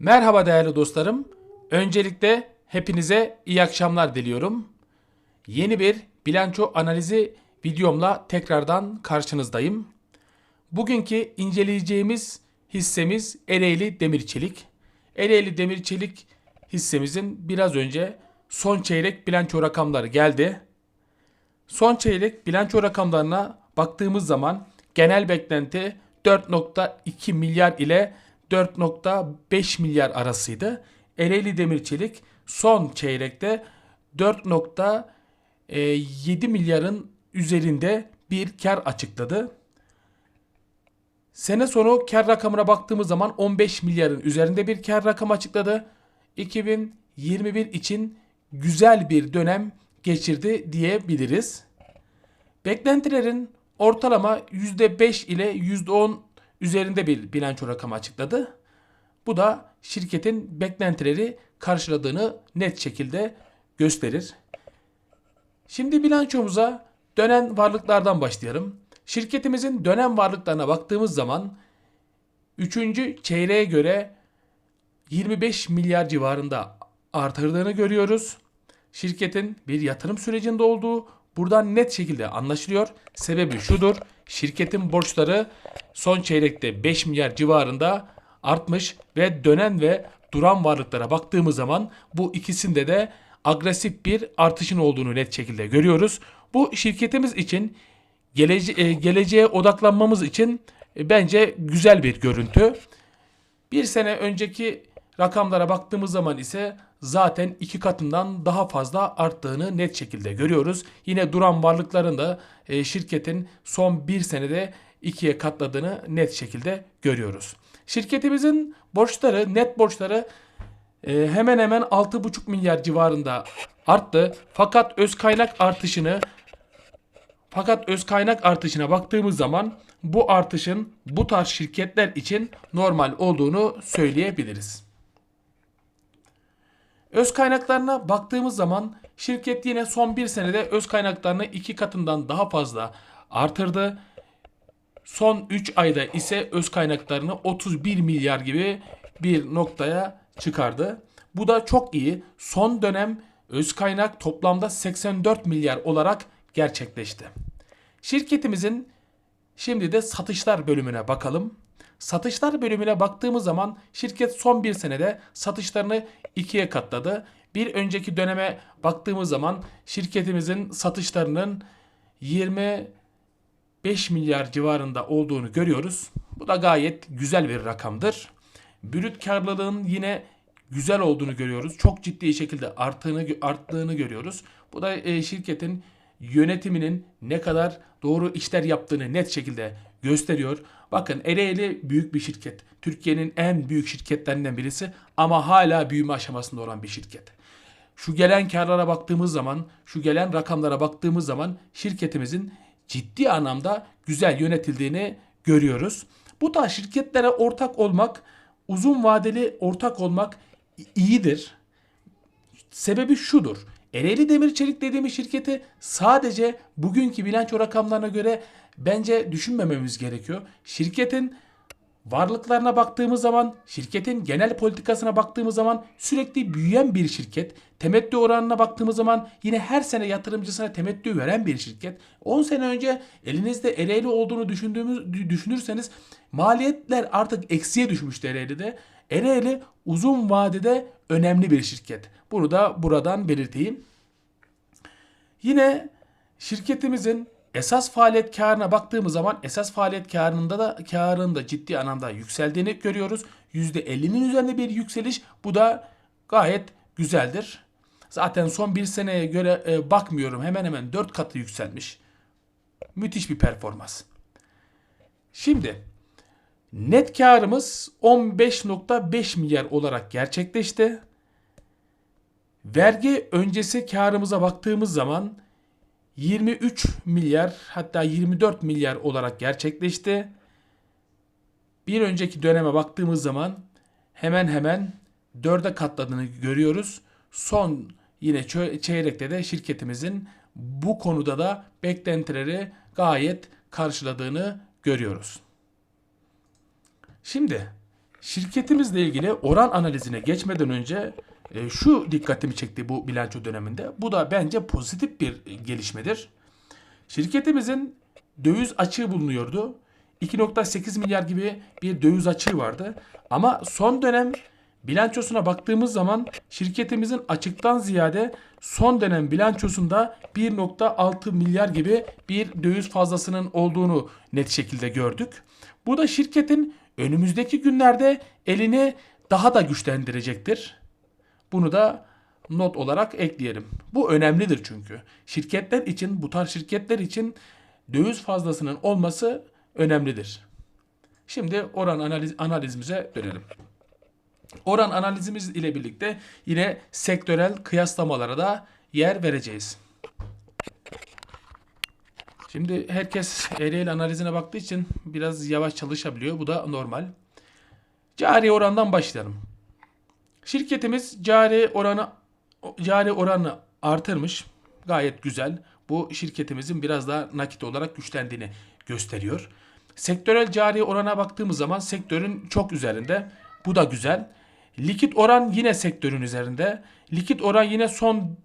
Merhaba değerli dostlarım. Öncelikle hepinize iyi akşamlar diliyorum. Yeni bir bilanço analizi videomla tekrardan karşınızdayım. Bugünkü inceleyeceğimiz hissemiz Ereğli Demir Çelik. Ereğli Demir Çelik hissemizin biraz önce son çeyrek bilanço rakamları geldi. Son çeyrek bilanço rakamlarına baktığımız zaman genel beklenti 4.2 milyar ile 4.5 milyar arasıydı. Ereğli Demir Çelik son çeyrekte 4.7 milyarın üzerinde bir kar açıkladı. Sene sonu kar rakamına baktığımız zaman 15 milyarın üzerinde bir kar rakamı açıkladı. 2021 için güzel bir dönem geçirdi diyebiliriz. Beklentilerin ortalama %5 ile %10 üzerinde bir bilanço rakamı açıkladı. Bu da şirketin beklentileri karşıladığını net şekilde gösterir. Şimdi bilançomuza dönen varlıklardan başlayalım. Şirketimizin dönen varlıklarına baktığımız zaman 3. çeyreğe göre 25 milyar civarında artırdığını görüyoruz. Şirketin bir yatırım sürecinde olduğu buradan net şekilde anlaşılıyor. Sebebi şudur. Şirketin borçları son çeyrekte 5 milyar civarında artmış ve dönen ve duran varlıklara baktığımız zaman bu ikisinde de agresif bir artışın olduğunu net şekilde görüyoruz. Bu şirketimiz için gelece e, geleceğe odaklanmamız için e, bence güzel bir görüntü. Bir sene önceki rakamlara baktığımız zaman ise zaten iki katından daha fazla arttığını net şekilde görüyoruz. Yine duran varlıkların da e, şirketin son bir senede ikiye katladığını net şekilde görüyoruz. Şirketimizin borçları, net borçları e, hemen hemen 6,5 milyar civarında arttı. Fakat öz kaynak artışını fakat öz kaynak artışına baktığımız zaman bu artışın bu tarz şirketler için normal olduğunu söyleyebiliriz. Öz kaynaklarına baktığımız zaman şirket yine son bir senede öz kaynaklarını iki katından daha fazla artırdı. Son 3 ayda ise öz kaynaklarını 31 milyar gibi bir noktaya çıkardı. Bu da çok iyi. Son dönem öz kaynak toplamda 84 milyar olarak gerçekleşti. Şirketimizin şimdi de satışlar bölümüne bakalım. Satışlar bölümüne baktığımız zaman şirket son bir senede satışlarını ikiye katladı. Bir önceki döneme baktığımız zaman şirketimizin satışlarının 25 milyar civarında olduğunu görüyoruz. Bu da gayet güzel bir rakamdır. Brüt karlılığın yine güzel olduğunu görüyoruz. Çok ciddi şekilde arttığını arttığını görüyoruz. Bu da e, şirketin yönetiminin ne kadar doğru işler yaptığını net şekilde gösteriyor. Bakın Ereğli büyük bir şirket. Türkiye'nin en büyük şirketlerinden birisi ama hala büyüme aşamasında olan bir şirket. Şu gelen karlara baktığımız zaman, şu gelen rakamlara baktığımız zaman şirketimizin ciddi anlamda güzel yönetildiğini görüyoruz. Bu tarz şirketlere ortak olmak, uzun vadeli ortak olmak iyidir. Sebebi şudur. Ereğli Demir Çelik dediğimiz şirketi sadece bugünkü bilanço rakamlarına göre bence düşünmememiz gerekiyor. Şirketin varlıklarına baktığımız zaman, şirketin genel politikasına baktığımız zaman sürekli büyüyen bir şirket. Temettü oranına baktığımız zaman yine her sene yatırımcısına temettü veren bir şirket. 10 sene önce elinizde Ereğli olduğunu düşündüğümüz düşünürseniz maliyetler artık eksiye düşmüştü Ereğli'de. Ereğli uzun vadede önemli bir şirket. Bunu da buradan belirteyim. Yine şirketimizin esas faaliyet karına baktığımız zaman esas faaliyet karında da karın da ciddi anlamda yükseldiğini görüyoruz. %50'nin üzerinde bir yükseliş bu da gayet güzeldir. Zaten son bir seneye göre e, bakmıyorum hemen hemen 4 katı yükselmiş. Müthiş bir performans. Şimdi net karımız 15.5 milyar olarak gerçekleşti. Vergi öncesi karımıza baktığımız zaman 23 milyar hatta 24 milyar olarak gerçekleşti. Bir önceki döneme baktığımız zaman hemen hemen 4'e katladığını görüyoruz. Son yine çeyrekte de şirketimizin bu konuda da beklentileri gayet karşıladığını görüyoruz. Şimdi Şirketimizle ilgili oran analizine geçmeden önce e, şu dikkatimi çekti bu bilanço döneminde. Bu da bence pozitif bir gelişmedir. Şirketimizin döviz açığı bulunuyordu. 2.8 milyar gibi bir döviz açığı vardı. Ama son dönem bilançosuna baktığımız zaman şirketimizin açıktan ziyade son dönem bilançosunda 1.6 milyar gibi bir döviz fazlasının olduğunu net şekilde gördük. Bu da şirketin önümüzdeki günlerde elini daha da güçlendirecektir. Bunu da not olarak ekleyelim. Bu önemlidir çünkü. Şirketler için, bu tarz şirketler için döviz fazlasının olması önemlidir. Şimdi oran analiz, analizimize dönelim. Oran analizimiz ile birlikte yine sektörel kıyaslamalara da yer vereceğiz. Şimdi herkes eğriyle analizine baktığı için biraz yavaş çalışabiliyor. Bu da normal. Cari orandan başlayalım. Şirketimiz cari oranı cari oranı artırmış. Gayet güzel. Bu şirketimizin biraz daha nakit olarak güçlendiğini gösteriyor. Sektörel cari orana baktığımız zaman sektörün çok üzerinde. Bu da güzel. Likit oran yine sektörün üzerinde. Likit oran yine son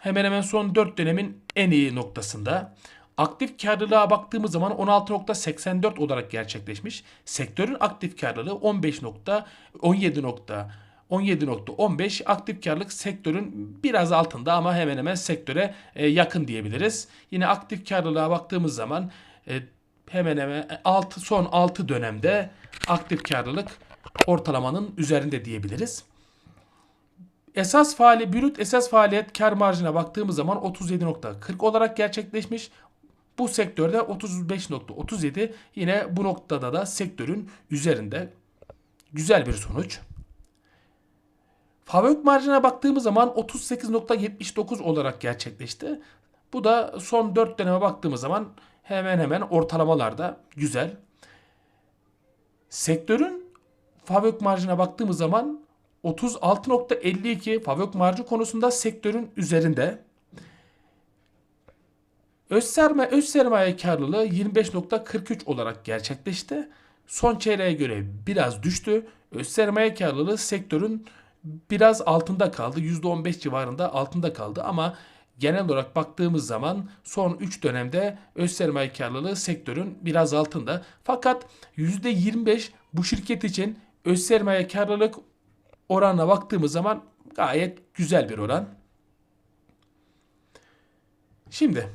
hemen hemen son 4 dönemin en iyi noktasında. Aktif karlılığa baktığımız zaman 16.84 olarak gerçekleşmiş. Sektörün aktif karlılığı 15 nokta 17 nokta 17.15 aktif karlılık sektörün biraz altında ama hemen hemen sektöre e, yakın diyebiliriz. Yine aktif karlılığa baktığımız zaman e, hemen hemen 6 son 6 dönemde aktif karlılık ortalamanın üzerinde diyebiliriz. Esas faali brüt esas faaliyet kar marjına baktığımız zaman 37.40 olarak gerçekleşmiş. Bu sektörde 35.37 yine bu noktada da sektörün üzerinde güzel bir sonuç. Fabrik marjına baktığımız zaman 38.79 olarak gerçekleşti. Bu da son 4 döneme baktığımız zaman hemen hemen ortalamalarda güzel. Sektörün fabrik marjına baktığımız zaman 36.52 fabrik marjı konusunda sektörün üzerinde. Öz sermaye, öz sermaye karlılığı 25.43 olarak gerçekleşti. Son çeyreğe göre biraz düştü. Öz sermaye karlılığı sektörün biraz altında kaldı. %15 civarında altında kaldı ama genel olarak baktığımız zaman son 3 dönemde öz sermaye karlılığı sektörün biraz altında. Fakat %25 bu şirket için öz sermaye karlılık oranına baktığımız zaman gayet güzel bir oran. Şimdi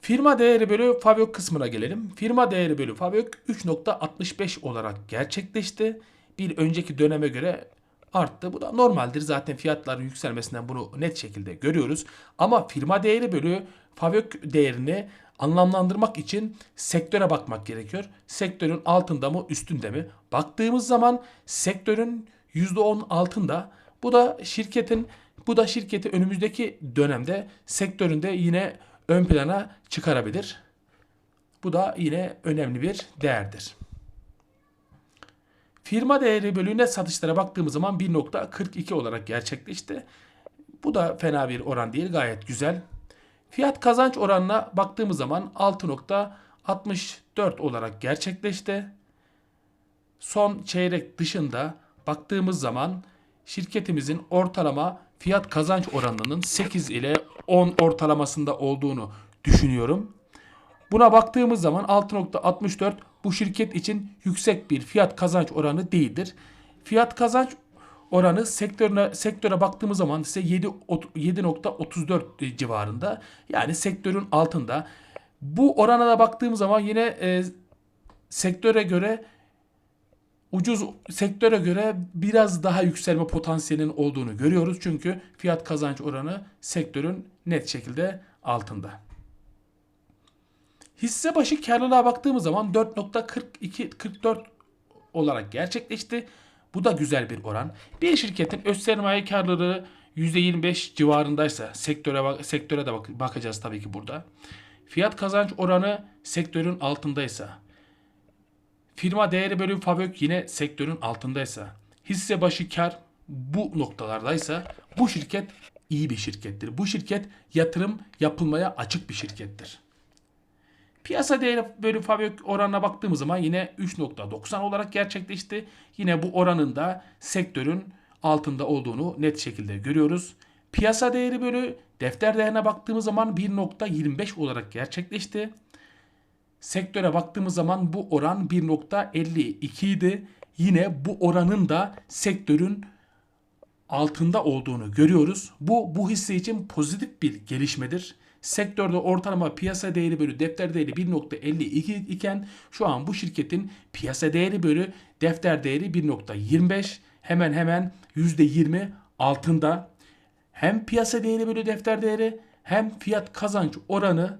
firma değeri bölü Favök kısmına gelelim. Firma değeri bölü Favök 3.65 olarak gerçekleşti. Bir önceki döneme göre arttı. Bu da normaldir. Zaten fiyatların yükselmesinden bunu net şekilde görüyoruz. Ama firma değeri bölü Favök değerini anlamlandırmak için sektöre bakmak gerekiyor. Sektörün altında mı üstünde mi? Baktığımız zaman sektörün %10 altında. Bu da şirketin bu da şirketi önümüzdeki dönemde sektöründe yine ön plana çıkarabilir. Bu da yine önemli bir değerdir. Firma değeri bölü satışlara baktığımız zaman 1.42 olarak gerçekleşti. Bu da fena bir oran değil gayet güzel. Fiyat kazanç oranına baktığımız zaman 6.64 olarak gerçekleşti. Son çeyrek dışında baktığımız zaman şirketimizin ortalama fiyat kazanç oranının 8 ile 10 ortalamasında olduğunu düşünüyorum. Buna baktığımız zaman 6.64 bu şirket için yüksek bir fiyat kazanç oranı değildir. Fiyat kazanç oranı sektörüne sektöre baktığımız zaman ise 7 7.34 civarında. Yani sektörün altında. Bu orana da baktığımız zaman yine e, sektöre göre ucuz sektöre göre biraz daha yükselme potansiyelinin olduğunu görüyoruz. Çünkü fiyat kazanç oranı sektörün net şekilde altında. Hisse başı karlılığa baktığımız zaman 4.42-44 olarak gerçekleşti. Bu da güzel bir oran. Bir şirketin öz sermaye karlılığı %25 civarındaysa sektöre sektöre de bak bakacağız tabii ki burada. Fiyat kazanç oranı sektörün altındaysa firma değeri bölü fabrik yine sektörün altındaysa hisse başı kar bu noktalardaysa bu şirket iyi bir şirkettir. Bu şirket yatırım yapılmaya açık bir şirkettir. Piyasa değeri bölü fabrik oranına baktığımız zaman yine 3.90 olarak gerçekleşti. Yine bu oranın da sektörün altında olduğunu net şekilde görüyoruz. Piyasa değeri bölü defter değerine baktığımız zaman 1.25 olarak gerçekleşti. Sektöre baktığımız zaman bu oran 1.52 idi. Yine bu oranın da sektörün altında olduğunu görüyoruz. Bu bu hisse için pozitif bir gelişmedir. Sektörde ortalama piyasa değeri bölü defter değeri 1.52 iken şu an bu şirketin piyasa değeri bölü defter değeri 1.25 hemen hemen %20 altında. Hem piyasa değeri bölü defter değeri hem fiyat kazanç oranı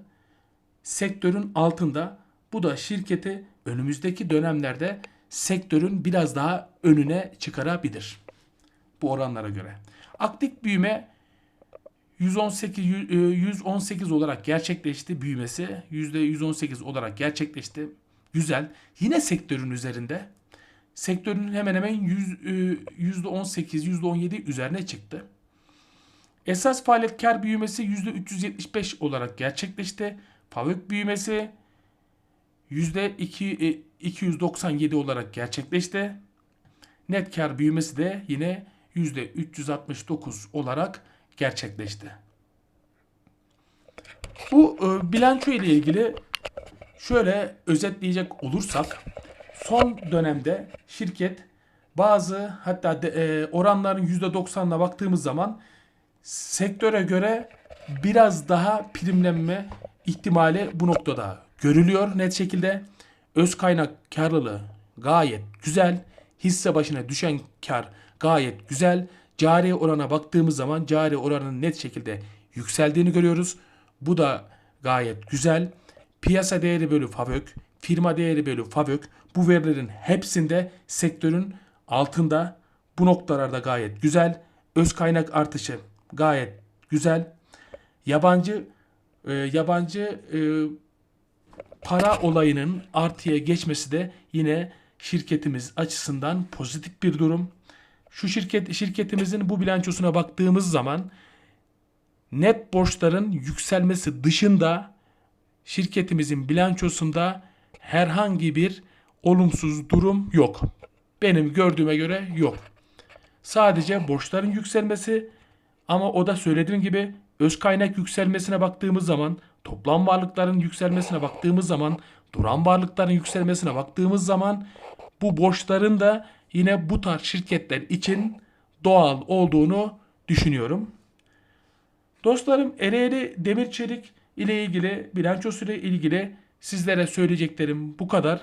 sektörün altında. Bu da şirketi önümüzdeki dönemlerde sektörün biraz daha önüne çıkarabilir bu oranlara göre. Aktif büyüme 118 e, 118 olarak gerçekleşti büyümesi. %118 olarak gerçekleşti. Güzel. Yine sektörün üzerinde. Sektörün hemen hemen 100, e, %18 %17 üzerine çıktı. Esas faaliyet kar büyümesi %375 olarak gerçekleşti. Fabrik büyümesi %2 e, 297 olarak gerçekleşti. Net kar büyümesi de yine %369 olarak gerçekleşti. Bu e, bilanço ile ilgili şöyle özetleyecek olursak son dönemde şirket bazı hatta de, e, oranların %90'ına baktığımız zaman sektöre göre biraz daha primlenme ihtimali bu noktada görülüyor net şekilde. Öz kaynak karlılığı gayet güzel. Hisse başına düşen kar gayet güzel. Cari orana baktığımız zaman cari oranın net şekilde yükseldiğini görüyoruz. Bu da gayet güzel. Piyasa değeri bölü fabrik, firma değeri bölü fabrik bu verilerin hepsinde sektörün altında. Bu noktalarda gayet güzel. Öz kaynak artışı gayet güzel. Yabancı e, yabancı e, para olayının artıya geçmesi de yine şirketimiz açısından pozitif bir durum. Şu şirket şirketimizin bu bilançosuna baktığımız zaman net borçların yükselmesi dışında şirketimizin bilançosunda herhangi bir olumsuz durum yok. Benim gördüğüme göre yok. Sadece borçların yükselmesi ama o da söylediğim gibi öz kaynak yükselmesine baktığımız zaman, toplam varlıkların yükselmesine baktığımız zaman, duran varlıkların yükselmesine baktığımız zaman bu borçların da yine bu tarz şirketler için doğal olduğunu düşünüyorum. Dostlarım Ereğli Demir Çelik ile ilgili bilançosu ile ilgili sizlere söyleyeceklerim bu kadar.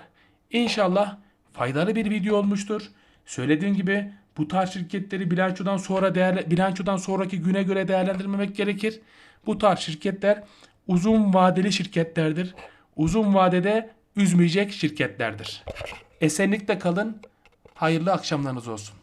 İnşallah faydalı bir video olmuştur. Söylediğim gibi bu tarz şirketleri bilançodan sonra değer, bilançodan sonraki güne göre değerlendirmemek gerekir. Bu tarz şirketler uzun vadeli şirketlerdir. Uzun vadede üzmeyecek şirketlerdir. Esenlikle kalın. Hayırlı akşamlarınız olsun.